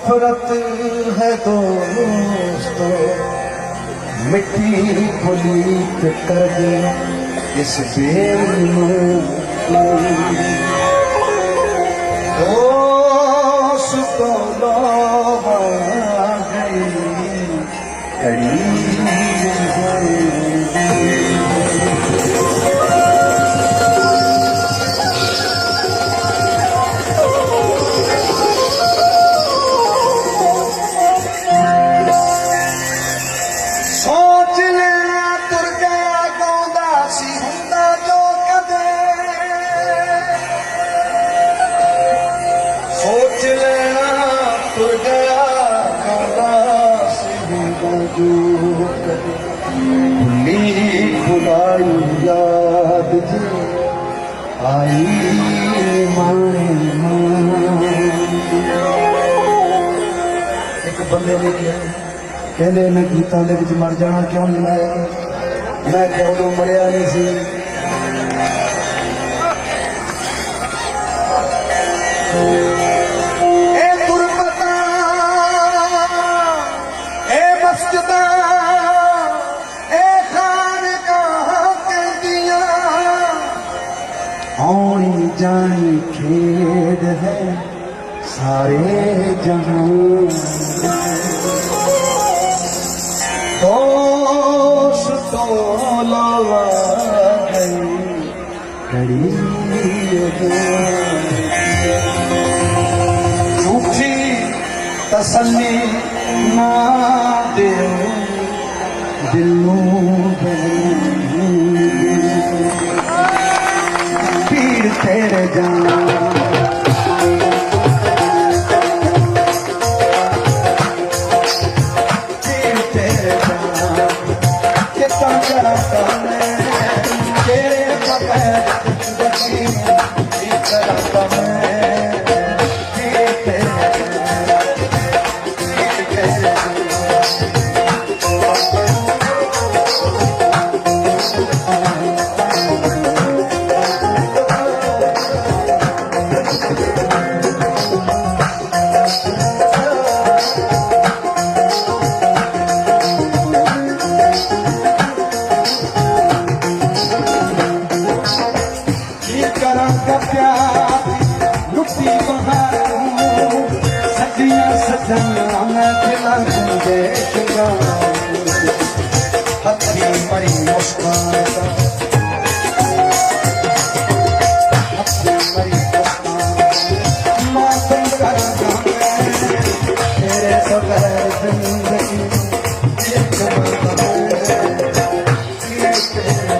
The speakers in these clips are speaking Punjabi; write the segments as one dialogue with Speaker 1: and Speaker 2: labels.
Speaker 1: नफरत है दोस्तों। मिट्टी पुलीत कर दे इस बेल दोस्तों ਹੁੰਦਾ ਭੁੱਲੀ ਭੁਲਾਈ ਯਾਦ ਜੀ ਆਈ ਮਾਣੇ ਇੱਕ ਬੰਦੇ ਨੇ ਕਿਹਾ ਕਹਿੰਦੇ ਮੈਂ ਗੀਤਾਂ ਦੇ ਵਿੱਚ ਮਰ ਜਾਣਾ, ਕਿਉਂ ਨਹੀਂ ਲਾਇਆ? ਮੈਂ ਕਿਹਾ ਉਦੋਂ ਮਰਿਆ ਨਹੀਂ ਸੀ? ਇਹ भेद है सारे जहां दोष तो लवा कड़ी झूठी तसली ना दे दिल भीड़ तेरे जान ਗੁੰਦੇ ਚੰਗਾ ਹੱਥੀ ਮਰੀ ਮੁਸਕਾਨ ਦਾ ਹੱਥੀ ਮਰੀ ਮੁਸਕਾਨ ਮਾਤਮ ਕਰਾਂ ਮੈਂ ਤੇਰੇ ਬਗੈਰ ਜ਼ਿੰਦਗੀ ਇੱਕ ਮਰਦਾ ਮੈਂ ਤੇਰਾ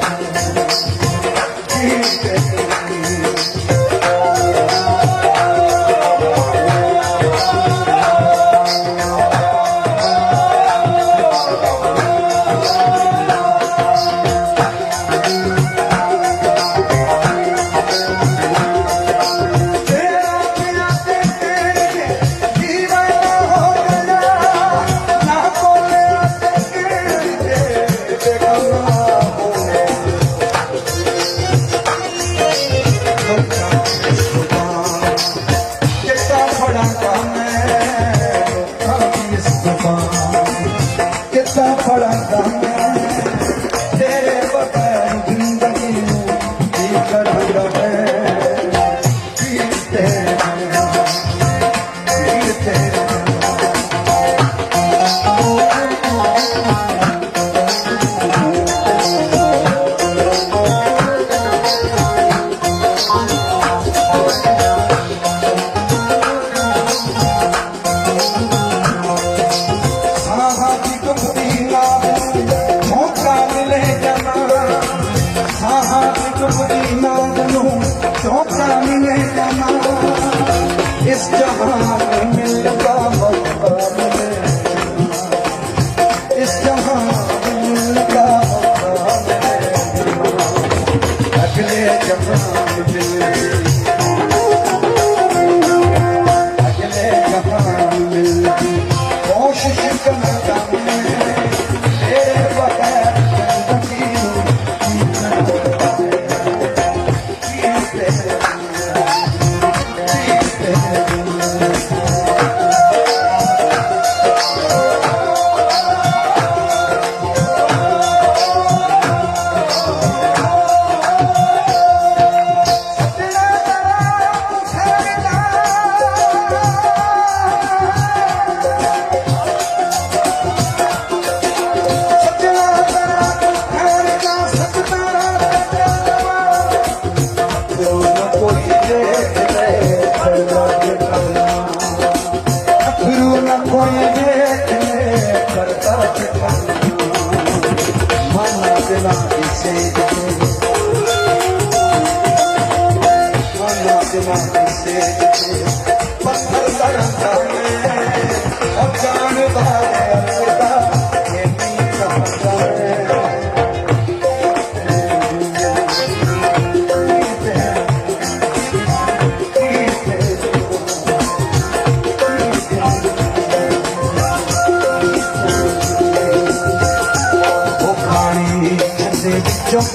Speaker 1: Just